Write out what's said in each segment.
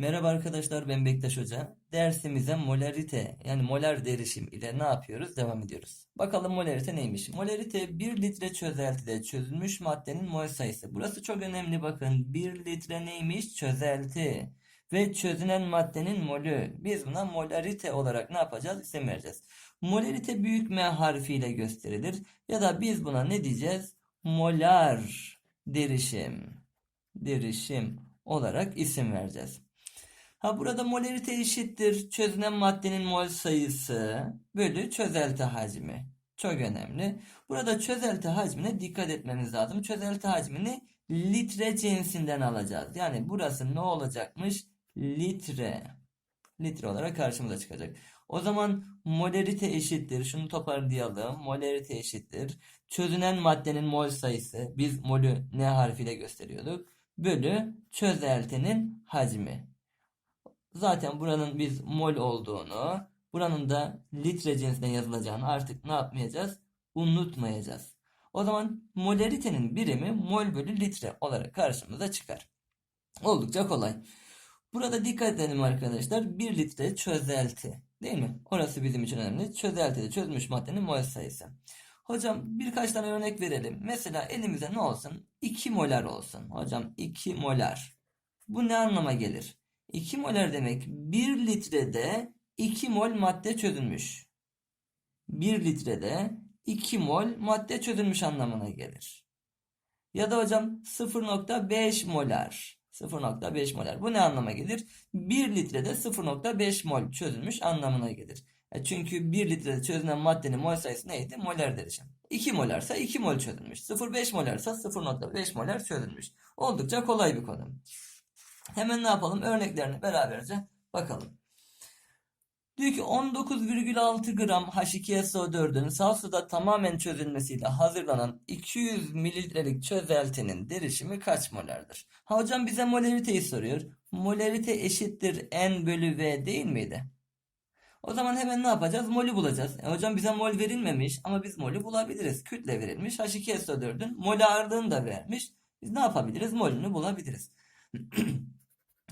Merhaba arkadaşlar ben Bektaş Hoca. Dersimize molarite yani molar derişim ile ne yapıyoruz? Devam ediyoruz. Bakalım molarite neymiş? Molarite 1 litre çözeltide çözülmüş maddenin mol sayısı. Burası çok önemli bakın. 1 litre neymiş? Çözelti. Ve çözünen maddenin molü. Biz buna molarite olarak ne yapacağız? İsim vereceğiz. Molarite büyük M harfiyle gösterilir. Ya da biz buna ne diyeceğiz? Molar derişim. Derişim olarak isim vereceğiz. Ha burada molarite eşittir çözünen maddenin mol sayısı bölü çözelti hacmi. Çok önemli. Burada çözelti hacmine dikkat etmemiz lazım. Çözelti hacmini litre cinsinden alacağız. Yani burası ne olacakmış? Litre. Litre olarak karşımıza çıkacak. O zaman molarite eşittir. Şunu toparlayalım. Molarite eşittir. Çözünen maddenin mol sayısı. Biz molü ne harfiyle gösteriyorduk? Bölü çözeltinin hacmi. Zaten buranın biz mol olduğunu, buranın da litre cinsine yazılacağını artık ne yapmayacağız? Unutmayacağız. O zaman molaritenin birimi mol bölü litre olarak karşımıza çıkar. Oldukça kolay. Burada dikkat edelim arkadaşlar. 1 litre çözelti. Değil mi? Orası bizim için önemli. Çözeltide çözülmüş maddenin mol sayısı. Hocam birkaç tane örnek verelim. Mesela elimize ne olsun? 2 molar olsun. Hocam 2 molar. Bu ne anlama gelir? 2 molar demek 1 litrede 2 mol madde çözülmüş. 1 litrede 2 mol madde çözülmüş anlamına gelir. Ya da hocam 0.5 molar. 0.5 molar. Bu ne anlama gelir? 1 litrede 0.5 mol çözülmüş anlamına gelir. E çünkü 1 litrede çözülen maddenin mol sayısı neydi? Molar derişim. 2 molarsa 2 mol çözülmüş. 0.5 molarsa 0.5 molar çözülmüş. Oldukça kolay bir konu. Hemen ne yapalım? Örneklerini beraberce bakalım. Diyor ki 19,6 gram H2SO4'ün saf suda tamamen çözülmesiyle hazırlanan 200 mililitrelik çözeltinin derişimi kaç molardır? Ha hocam bize molariteyi soruyor. Molarite eşittir N bölü V değil miydi? O zaman hemen ne yapacağız? Molü bulacağız. E hocam bize mol verilmemiş ama biz molü bulabiliriz. Kütle verilmiş. H2SO4'ün mol ağırlığını da vermiş. Biz ne yapabiliriz? Molünü bulabiliriz.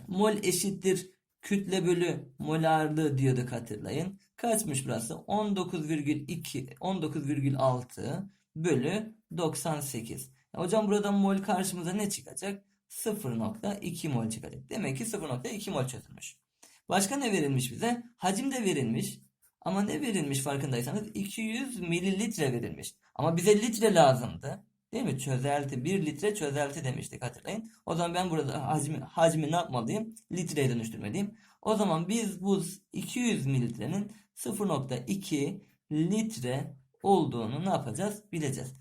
Mol eşittir kütle bölü mol ağırlığı diyorduk hatırlayın. Kaçmış burası? 19,2 19,6 bölü 98. Ya hocam burada mol karşımıza ne çıkacak? 0.2 mol çıkacak. Demek ki 0.2 mol çözülmüş. Başka ne verilmiş bize? Hacim de verilmiş. Ama ne verilmiş farkındaysanız 200 mililitre verilmiş. Ama bize litre lazımdı. Değil mi? Çözelti. 1 litre çözelti demiştik hatırlayın. O zaman ben burada hacmi, hacmi ne yapmalıyım? Litreye dönüştürmeliyim. O zaman biz bu 200 mililitrenin 0.2 litre olduğunu ne yapacağız? Bileceğiz.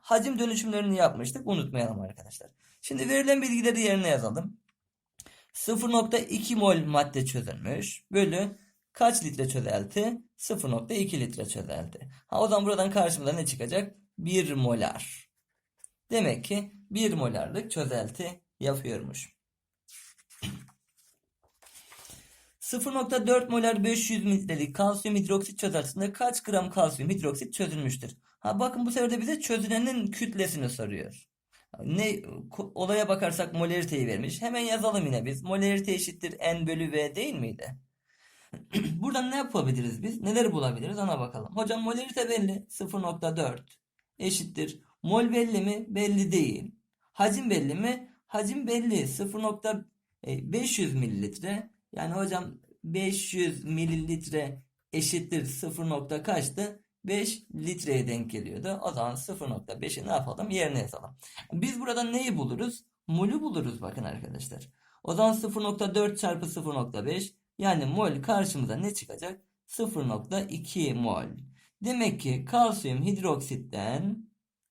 Hacim dönüşümlerini yapmıştık. Unutmayalım arkadaşlar. Şimdi verilen bilgileri yerine yazalım. 0.2 mol madde çözülmüş. Bölü kaç litre çözelti? 0.2 litre çözelti. Ha, o zaman buradan karşımıza ne çıkacak? 1 molar. Demek ki 1 molarlık çözelti yapıyormuş. 0.4 molar 500 mililitrelik kalsiyum hidroksit çözeltisinde kaç gram kalsiyum hidroksit çözülmüştür? Ha bakın bu sefer de bize çözülenin kütlesini soruyor. Ne olaya bakarsak molariteyi vermiş. Hemen yazalım yine biz. Molarite eşittir N bölü V değil miydi? Buradan ne yapabiliriz biz? Neler bulabiliriz ona bakalım. Hocam molarite belli. 0.4 eşittir. Mol belli mi? Belli değil. Hacim belli mi? Hacim belli. 0.500 mililitre. Yani hocam 500 mililitre eşittir 0. kaçtı? 5 litreye denk geliyordu. O zaman 0.5'i ne yapalım? Yerine yazalım. Biz buradan neyi buluruz? Mol'ü buluruz bakın arkadaşlar. O zaman 0.4 çarpı 0.5 yani mol karşımıza ne çıkacak? 0.2 mol. Demek ki kalsiyum hidroksitten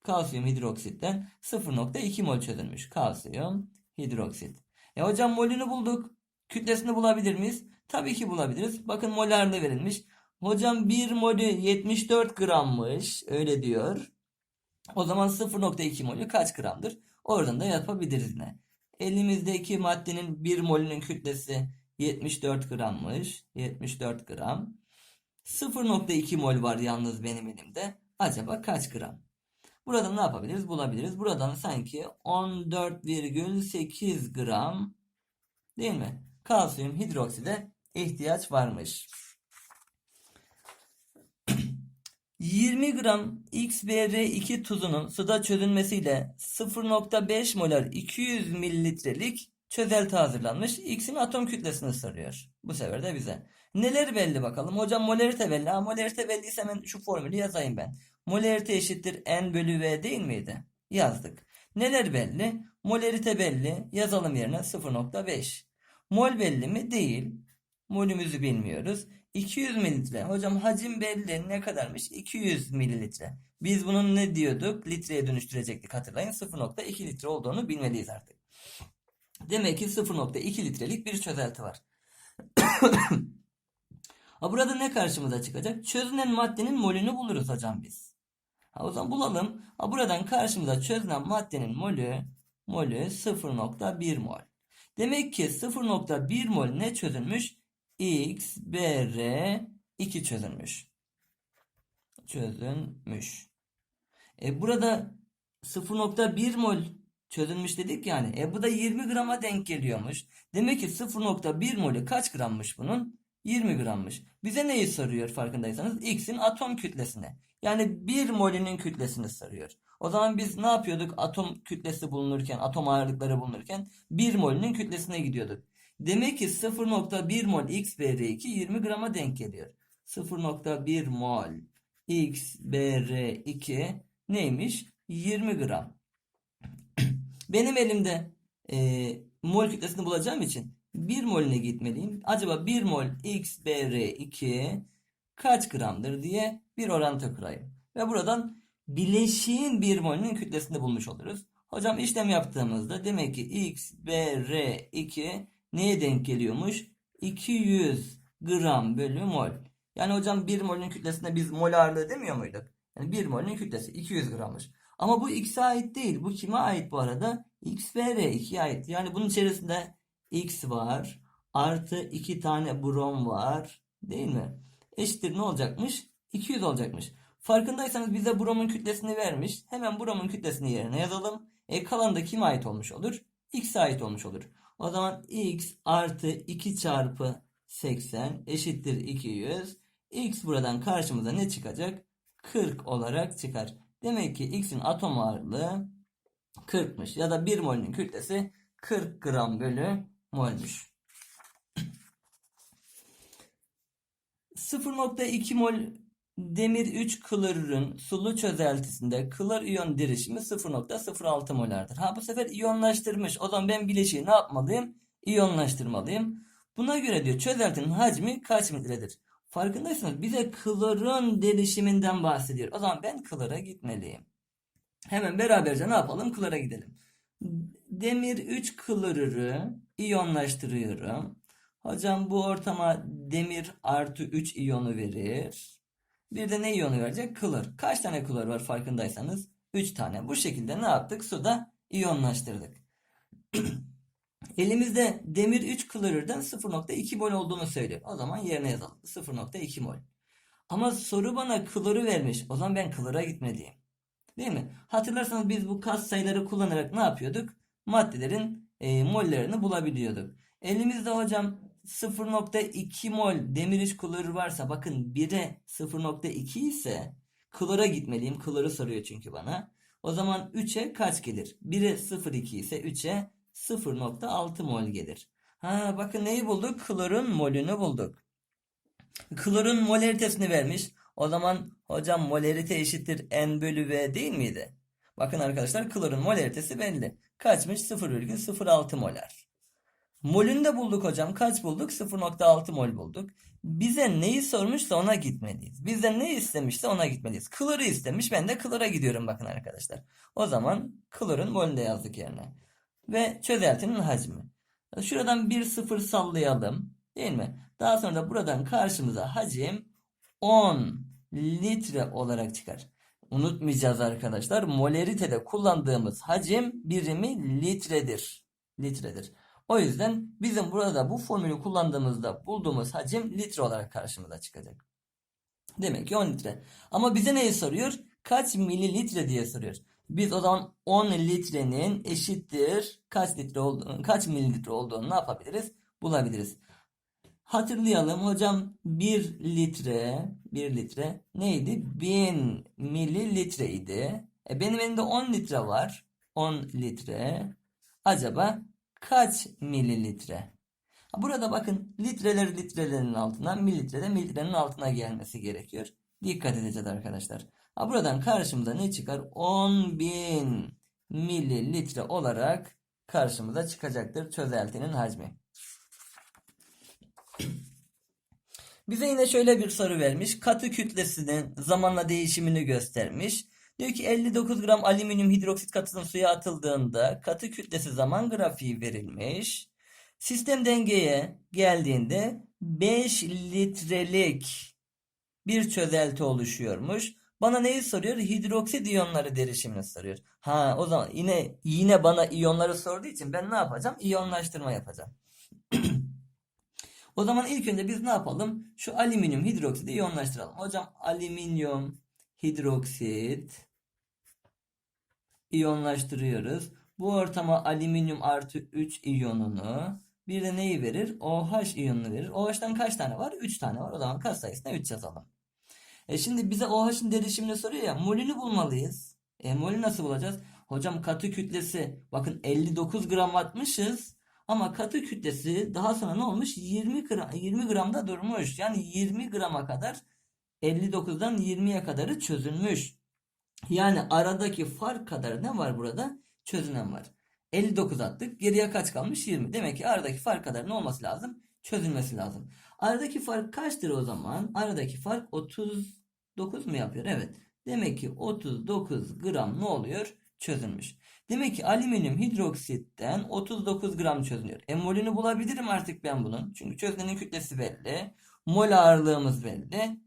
kalsiyum hidroksitten 0.2 mol çözülmüş. Kalsiyum hidroksit. E hocam molünü bulduk. Kütlesini bulabilir miyiz? Tabii ki bulabiliriz. Bakın molarlı verilmiş. Hocam 1 molü 74 grammış. Öyle diyor. O zaman 0.2 molü kaç gramdır? Oradan da yapabiliriz ne? Elimizdeki maddenin 1 molünün kütlesi 74 grammış. 74 gram. 0.2 mol var yalnız benim elimde. Acaba kaç gram? Buradan ne yapabiliriz? Bulabiliriz. Buradan sanki 14,8 gram değil mi? kalsiyum hidrokside ihtiyaç varmış. 20 gram XBR2 tuzunun suda çözülmesiyle 0.5 molar 200 mililitrelik çözelti hazırlanmış. X'in atom kütlesini soruyor. Bu sefer de bize. Neler belli bakalım. Hocam molarite belli. Ha, molarite belliyse hemen şu formülü yazayım ben. Molarite eşittir N bölü V değil miydi? Yazdık. Neler belli? Molarite belli. Yazalım yerine 0.5. Mol belli mi? Değil. Molümüzü bilmiyoruz. 200 mililitre. Hocam hacim belli. Ne kadarmış? 200 mililitre. Biz bunun ne diyorduk? Litreye dönüştürecektik hatırlayın. 0.2 litre olduğunu bilmeliyiz artık. Demek ki 0.2 litrelik bir çözelti var. burada ne karşımıza çıkacak? Çözünen maddenin molünü buluruz hocam biz. Ha o zaman bulalım. Ha buradan karşımıza çözünen maddenin molü molü 0.1 mol. Demek ki 0.1 mol ne çözülmüş? X, BR 2 çözülmüş. Çözülmüş. E burada 0.1 mol çözülmüş dedik yani. E bu da 20 grama denk geliyormuş. Demek ki 0.1 molü kaç grammış bunun? 20 grammış. Bize neyi soruyor farkındaysanız? X'in atom kütlesini. Yani 1 molünün kütlesini soruyor. O zaman biz ne yapıyorduk? Atom kütlesi bulunurken, atom ağırlıkları bulunurken 1 molünün kütlesine gidiyorduk. Demek ki 0.1 mol XBR2 20 grama denk geliyor. 0.1 mol XBR2 neymiş? 20 gram. Benim elimde e, mol kütlesini bulacağım için 1 molüne gitmeliyim. Acaba 1 mol XBR2 kaç gramdır diye bir orantı kurayım. Ve buradan bileşiğin 1 molünün kütlesini bulmuş oluruz. Hocam işlem yaptığımızda demek ki XBR2 neye denk geliyormuş? 200 gram bölü mol. Yani hocam 1 molün kütlesine biz mol ağırlığı demiyor muyduk? Yani 1 molün kütlesi 200 grammış. Ama bu X'e ait değil. Bu kime ait bu arada? XBR2'ye ait. Yani bunun içerisinde X var. Artı 2 tane brom var. Değil mi? Eşittir ne olacakmış? 200 olacakmış. Farkındaysanız bize bromun kütlesini vermiş. Hemen bromun kütlesini yerine yazalım. E kalan da kime ait olmuş olur? X'e ait olmuş olur. O zaman X artı 2 çarpı 80 eşittir 200. X buradan karşımıza ne çıkacak? 40 olarak çıkar. Demek ki X'in atom ağırlığı 40'mış. Ya da 1 molünün kütlesi 40 gram bölü molmuş. 0.2 mol demir 3 klorürün sulu çözeltisinde klor iyon derişimi 0.06 molardır. Ha bu sefer iyonlaştırmış. O zaman ben bileşiği ne yapmalıyım? İyonlaştırmalıyım. Buna göre diyor çözeltinin hacmi kaç mililitredir? Farkındaysanız bize klorun derişiminden bahsediyor. O zaman ben klora gitmeliyim. Hemen beraberce ne yapalım? Klora gidelim. Demir 3 klorürü iyonlaştırıyorum. Hocam bu ortama demir artı 3 iyonu verir. Bir de ne iyonu verecek? Klor. Kaç tane klor var farkındaysanız? 3 tane. Bu şekilde ne yaptık? Suda iyonlaştırdık. Elimizde demir 3 klorürden 0.2 mol olduğunu söylüyor. O zaman yerine yazalım. 0.2 mol. Ama soru bana kloru vermiş. O zaman ben klora gitmeliyim. Değil mi? Hatırlarsanız biz bu kas sayıları kullanarak ne yapıyorduk? Maddelerin e, mollerini bulabiliyorduk. Elimizde hocam 0.2 mol demir 3 klorür varsa bakın 1'e 0.2 ise klora gitmeliyim. Kloru soruyor çünkü bana. O zaman 3'e kaç gelir? 1'e 0.2 ise 3'e 0.6 mol gelir. Ha bakın neyi bulduk? Klorun molünü bulduk. Klorun molaritesini vermiş. O zaman hocam molarite eşittir N bölü V değil miydi? Bakın arkadaşlar klorun molaritesi belli. Kaçmış? 0,06 molar. Molünü de bulduk hocam. Kaç bulduk? 0.6 mol bulduk. Bize neyi sormuşsa ona gitmeliyiz. Bizden ne istemişse ona gitmeliyiz. Kloru istemiş. Ben de klora gidiyorum bakın arkadaşlar. O zaman klorun molünü de yazdık yerine. Ve çözeltinin hacmi. Şuradan bir sıfır sallayalım. Değil mi? Daha sonra da buradan karşımıza hacim 10 litre olarak çıkar. Unutmayacağız arkadaşlar. Molaritede kullandığımız hacim birimi litredir. Litredir. O yüzden bizim burada bu formülü kullandığımızda bulduğumuz hacim litre olarak karşımıza çıkacak. Demek ki 10 litre. Ama bize neyi soruyor? Kaç mililitre diye soruyor. Biz o zaman 10 litrenin eşittir kaç litre olduğunu, kaç mililitre olduğunu ne yapabiliriz? bulabiliriz. Hatırlayalım hocam 1 litre 1 litre neydi? 1000 mililitre idi. E benim elimde 10 litre var. 10 litre. Acaba kaç mililitre? Burada bakın litreleri litrelerin altına, mililitre de mililitrenin altına gelmesi gerekiyor. Dikkat edeceğiz arkadaşlar. Ha, buradan karşımıza ne çıkar? 10.000 mililitre olarak karşımıza çıkacaktır çözeltinin hacmi. Bize yine şöyle bir soru vermiş. Katı kütlesinin zamanla değişimini göstermiş. Diyor ki 59 gram alüminyum hidroksit katısının suya atıldığında katı kütlesi zaman grafiği verilmiş. Sistem dengeye geldiğinde 5 litrelik bir çözelti oluşuyormuş. Bana neyi soruyor? Hidroksit iyonları derişimini soruyor. Ha o zaman yine yine bana iyonları sorduğu için ben ne yapacağım? İyonlaştırma yapacağım. O zaman ilk önce biz ne yapalım? Şu alüminyum hidroksidi iyonlaştıralım. Hocam alüminyum hidroksit iyonlaştırıyoruz. Bu ortama alüminyum artı 3 iyonunu bir de neyi verir? OH iyonunu verir. OH'tan kaç tane var? 3 tane var. O zaman kat sayısına 3 yazalım. E şimdi bize OH'ın derişimini soruyor ya. Molünü bulmalıyız. E molü nasıl bulacağız? Hocam katı kütlesi bakın 59 gram atmışız. Ama katı kütlesi daha sonra ne olmuş? 20 gram, 20 gramda durmuş. Yani 20 grama kadar 59'dan 20'ye kadarı çözülmüş. Yani aradaki fark kadar ne var burada? Çözünen var. 59 attık. Geriye kaç kalmış? 20. Demek ki aradaki fark kadar ne olması lazım? Çözülmesi lazım. Aradaki fark kaçtır o zaman? Aradaki fark 39 mu yapıyor? Evet. Demek ki 39 gram ne oluyor? Çözülmüş. Demek ki alüminyum hidroksitten 39 gram çözünüyor. E bulabilirim artık ben bunun. Çünkü çözünenin kütlesi belli. Mol ağırlığımız belli.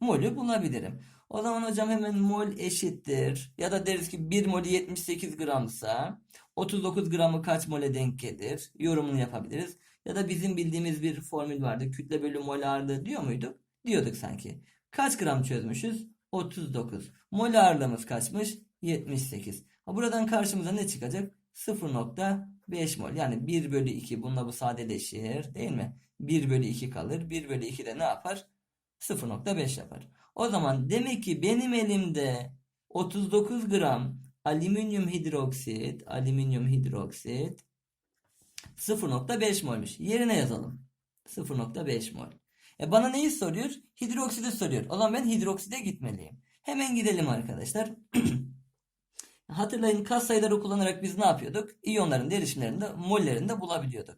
Molü bulabilirim. O zaman hocam hemen mol eşittir. Ya da deriz ki 1 molü 78 gramsa 39 gramı kaç mole denk gelir? Yorumunu yapabiliriz. Ya da bizim bildiğimiz bir formül vardı. Kütle bölü mol ağırlığı diyor muyduk? Diyorduk sanki. Kaç gram çözmüşüz? 39. Mol ağırlığımız kaçmış? 78. Buradan karşımıza ne çıkacak? 0.5 mol. Yani 1 bölü 2. Bununla bu sadeleşir. Değil mi? 1 bölü 2 kalır. 1 bölü 2 de ne yapar? 0.5 yapar. O zaman demek ki benim elimde 39 gram alüminyum hidroksit, alüminyum hidroksit 0.5 molmuş. Yerine yazalım. 0.5 mol. E bana neyi soruyor? Hidroksidi soruyor. O zaman ben hidrokside gitmeliyim. Hemen gidelim arkadaşlar. Hatırlayın kas sayıları kullanarak biz ne yapıyorduk? İyonların derişimlerini de mollerini de bulabiliyorduk.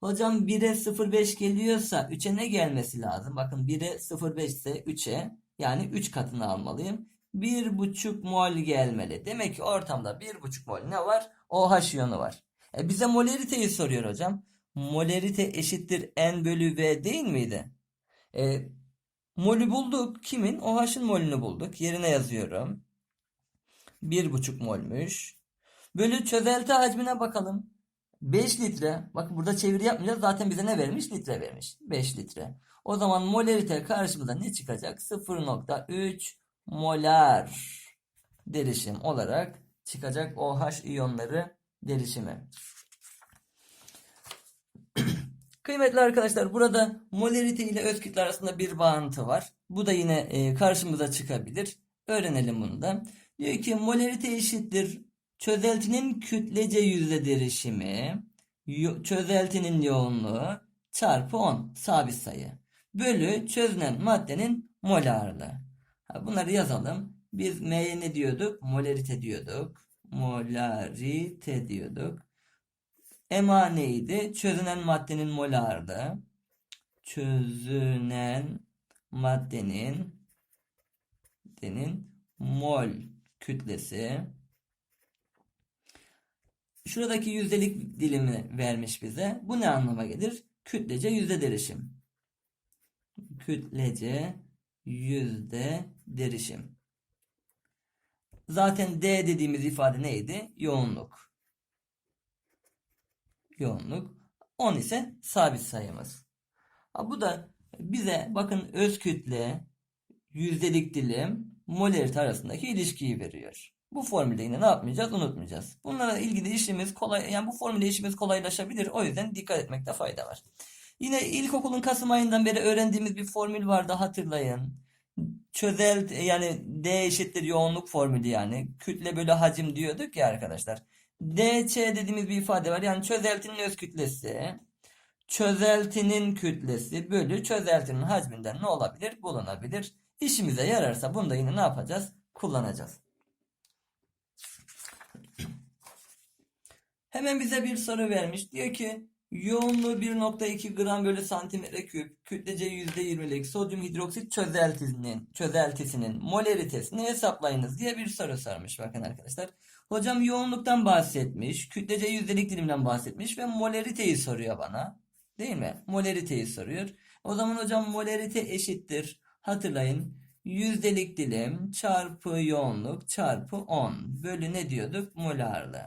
Hocam 1'e 0.5 geliyorsa 3'e ne gelmesi lazım? Bakın 1'e 0.5 ise 3'e yani 3 katını almalıyım. 1.5 mol gelmeli. Demek ki ortamda 1.5 mol ne var? OH iyonu var. E bize molariteyi soruyor hocam. Molarite eşittir N bölü V değil miydi? E, molü bulduk. Kimin? OH'ın molünü bulduk. Yerine yazıyorum. 1.5 molmuş. Bölü çözelti hacmine bakalım. 5 litre. Bakın burada çeviri yapmayacağız. Zaten bize ne vermiş? Litre vermiş. 5 litre. O zaman molarite karşımıza ne çıkacak? 0.3 molar derişim olarak çıkacak OH iyonları derişimi. Kıymetli arkadaşlar burada molarite ile öz kütle arasında bir bağıntı var. Bu da yine e, karşımıza çıkabilir. Öğrenelim bunu da. Diyor ki molarite eşittir çözeltinin kütlece yüzde derişimi çözeltinin yoğunluğu çarpı 10 sabit sayı bölü çözünen maddenin mol. Ha, bunları yazalım. Biz M'ye ne diyorduk? Molarite diyorduk. Molarite diyorduk. MA neydi? Çözünen maddenin mol ağırlığı. Çözünen maddenin maddenin mol kütlesi. Şuradaki yüzdelik dilimi vermiş bize. Bu ne anlama gelir? Kütlece yüzde derişim. Kütlece yüzde derişim. Zaten D dediğimiz ifade neydi? Yoğunluk. Yoğunluk. 10 ise sabit sayımız. Ha, bu da bize bakın öz kütle, yüzdelik dilim, molarite arasındaki ilişkiyi veriyor. Bu formülde yine ne yapmayacağız? Unutmayacağız. Bunlara ilgili işimiz kolay, yani bu formüle işimiz kolaylaşabilir. O yüzden dikkat etmekte fayda var. Yine ilkokulun Kasım ayından beri öğrendiğimiz bir formül vardı hatırlayın. Çözelt yani D eşittir yoğunluk formülü yani. Kütle bölü hacim diyorduk ya arkadaşlar. DC dediğimiz bir ifade var. Yani çözeltinin öz kütlesi çözeltinin kütlesi bölü çözeltinin hacminden ne olabilir? Bulunabilir. İşimize yararsa bunu da yine ne yapacağız? Kullanacağız. Hemen bize bir soru vermiş. Diyor ki yoğunluğu 1.2 gram bölü santimetre küp kütlece %20'lik sodyum hidroksit çözeltisinin çözeltisinin molaritesini hesaplayınız diye bir soru sormuş. Bakın arkadaşlar. Hocam yoğunluktan bahsetmiş. Kütlece yüzdelik dilimden bahsetmiş ve molariteyi soruyor bana. Değil mi? Molariteyi soruyor. O zaman hocam molarite eşittir. Hatırlayın. Yüzdelik dilim çarpı yoğunluk çarpı 10 bölü ne diyorduk? Molarlı.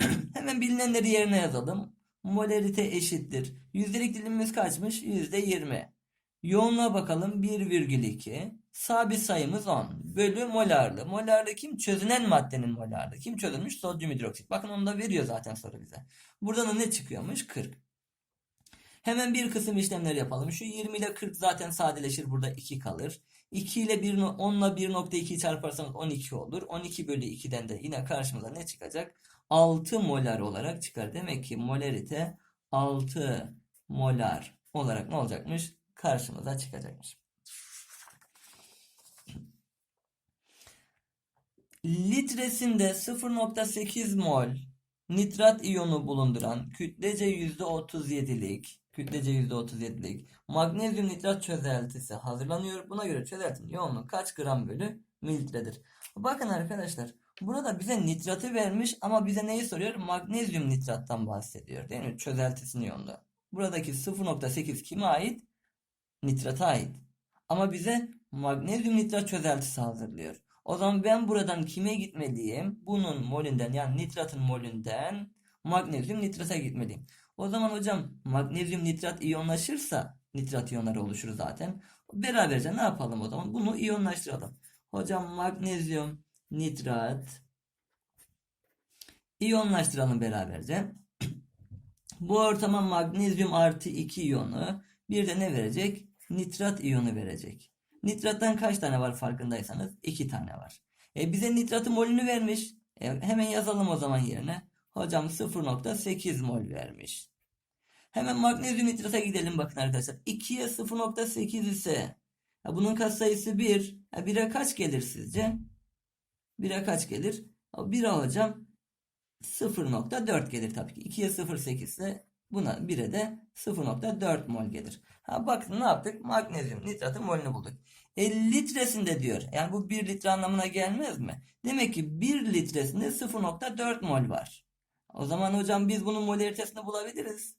Hemen bilinenleri yerine yazalım. Molarite eşittir. Yüzdelik dilimimiz kaçmış? %20. Yoğunluğa bakalım 1,2. Sabit sayımız 10. Bölü molarlı. Molarlı kim? Çözünen maddenin molarlı. Kim çözülmüş? Sodyum hidroksit. Bakın onu da veriyor zaten soru bize. Buradan da ne çıkıyormuş? 40. Hemen bir kısım işlemler yapalım. Şu 20 ile 40 zaten sadeleşir. Burada 2 kalır. 2 ile 1, 10 ile 1.2'yi çarparsanız 12 olur. 12 bölü 2'den de yine karşımıza ne çıkacak? 6 molar olarak çıkar. Demek ki molarite 6 molar olarak ne olacakmış? Karşımıza çıkacakmış. Litresinde 0.8 mol nitrat iyonu bulunduran kütlece %37'lik kütlece %37'lik magnezyum nitrat çözeltisi hazırlanıyor. Buna göre çözeltinin yoğunluğu kaç gram bölü mililitredir? Bakın arkadaşlar burada bize nitratı vermiş ama bize neyi soruyor? Magnezyum nitrattan bahsediyor değil mi? Çözeltisinin yoğunluğu. Buradaki 0.8 kime ait? Nitrata ait. Ama bize magnezyum nitrat çözeltisi hazırlıyor. O zaman ben buradan kime gitmeliyim? Bunun molünden yani nitratın molünden magnezyum nitrata gitmeliyim. O zaman hocam magnezyum nitrat iyonlaşırsa nitrat iyonları oluşur zaten. Beraberce ne yapalım o zaman? Bunu iyonlaştıralım. Hocam magnezyum nitrat iyonlaştıralım beraberce. Bu ortama magnezyum artı 2 iyonu bir de ne verecek? Nitrat iyonu verecek. Nitrattan kaç tane var farkındaysanız? 2 tane var. E bize nitratı molünü vermiş. E, hemen yazalım o zaman yerine. Hocam 0.8 mol vermiş. Hemen magnezyum nitrata gidelim bakın arkadaşlar. 2'ye 0.8 ise ya bunun katsayısı 1. Ya 1'e kaç gelir sizce? 1'e kaç gelir? 1'e hocam 0.4 gelir tabii ki. 2'ye 0.8 ise buna 1'e de 0.4 mol gelir. Ha bakın ne yaptık? Magnezyum nitratın molünü bulduk. E litresinde diyor. Yani bu 1 litre anlamına gelmez mi? Demek ki 1 litresinde 0.4 mol var. O zaman hocam biz bunun molaritesini bulabiliriz.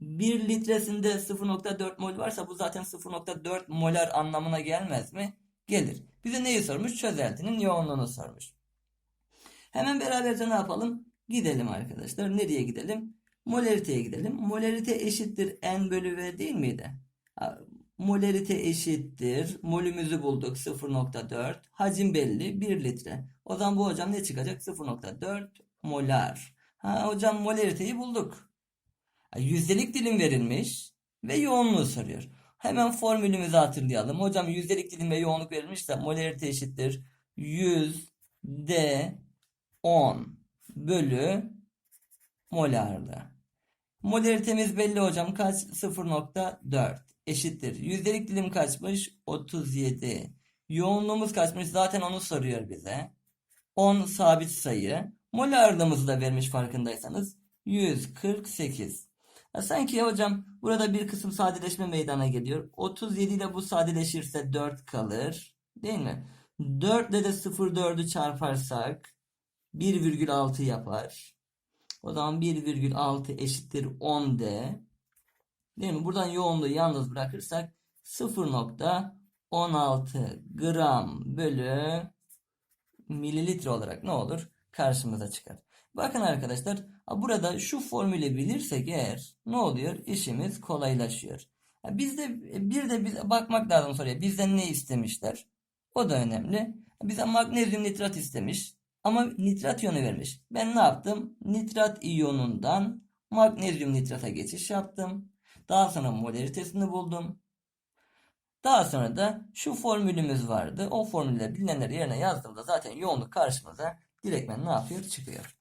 1 litresinde 0.4 mol varsa bu zaten 0.4 molar anlamına gelmez mi? Gelir. Bize neyi sormuş? Çözeltinin yoğunluğunu sormuş. Hemen beraberce ne yapalım? Gidelim arkadaşlar. Nereye gidelim? Molariteye gidelim. Molarite eşittir N bölü V değil miydi? Molarite eşittir. Molümüzü bulduk 0.4. Hacim belli 1 litre. O zaman bu hocam ne çıkacak? 0.4 molar. Ha hocam molariteyi bulduk. Yüzdelik dilim verilmiş ve yoğunluğu soruyor. Hemen formülümüzü hatırlayalım. Hocam yüzdelik dilim ve yoğunluk verilmişse molarite eşittir 100 D 10 bölü molarlı. Molaritemiz belli hocam kaç? 0.4 eşittir. Yüzdelik dilim kaçmış? 37. Yoğunluğumuz kaçmış? Zaten onu soruyor bize. 10 sabit sayı. Mol ağırlığımızı da vermiş farkındaysanız. 148. Ya sanki hocam burada bir kısım sadeleşme meydana geliyor. 37 ile bu sadeleşirse 4 kalır. Değil mi? 4 ile de 0,4'ü çarparsak 1,6 yapar. O zaman 1,6 eşittir 10D. Değil mi? Buradan yoğunluğu yalnız bırakırsak 0.16 gram bölü mililitre olarak ne olur? Karşımıza çıkar. Bakın arkadaşlar burada şu formülü bilirsek eğer ne oluyor? İşimiz kolaylaşıyor. Bizde bir de biz bakmak lazım soruya. Bizden ne istemişler? O da önemli. Bize magnezyum nitrat istemiş. Ama nitrat iyonu vermiş. Ben ne yaptım? Nitrat iyonundan magnezyum nitrata geçiş yaptım. Daha sonra molaritesini buldum. Daha sonra da şu formülümüz vardı. O formülle bilinenleri yerine yazdığımda zaten yoğunluk karşımıza direktmen ne yapıyor? Çıkıyor.